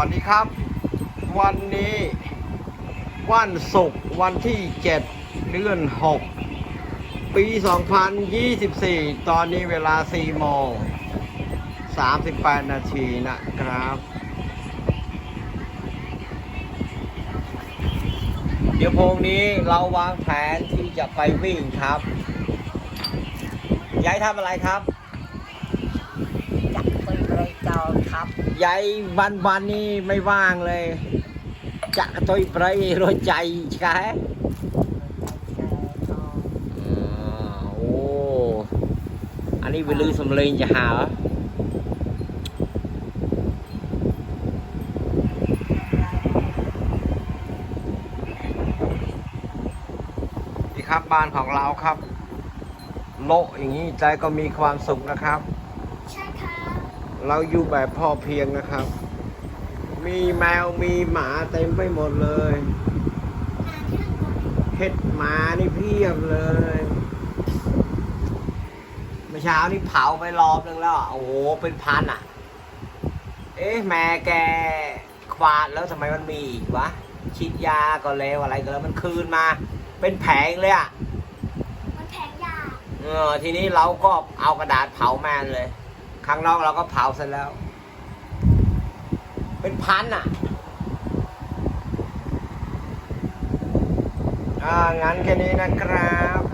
วันนี้ครับ วันนี้ วันศุกร์วันที่ 7 เดือน 6 ปี 2024 ตอนนี้เวลา 4 โมง 38 นาทีนะครับ เดี๋ยวพรุ่งนี้เราวางแผนที่จะไปวิ่งครับยายทำอะไรครับ จักไปบริจา คครับยายวันวันๆนี้ไม่ว่างเลยจะกระตุยไปรถใจใช่ไหมอ๋อโอ้อันนี้เวลือสำเร็จจะหาเหรอนี่ครับบ้านของเราครับ โละอย่างนี้ใจก็มีความสุขนะครับ ใช่ครับ เราอยู่แบบพอเพียงนะครับ มีแมวมีหมาเต็มไปหมดเลยเห็ดหมานี่เพียบเลยเมื่อเช้านี่เผาไปรอบนึงแล้วอะโอ้โหเป็นพันอะ เอ๊ะแม่แกควานแล้วทำไมมันมีอีกวะฉีดยาก็แล้วอะไรก็แล้วมันคืนมา เป็นแผงเลยอะมันแพงยาเออทีนี้เราก็เอากระดาษเผาแมนเลย ข้างนอกเราก็เผาเสร็จแล้ว เป็นพันอะอ่างั้นแค่นี้นะครับ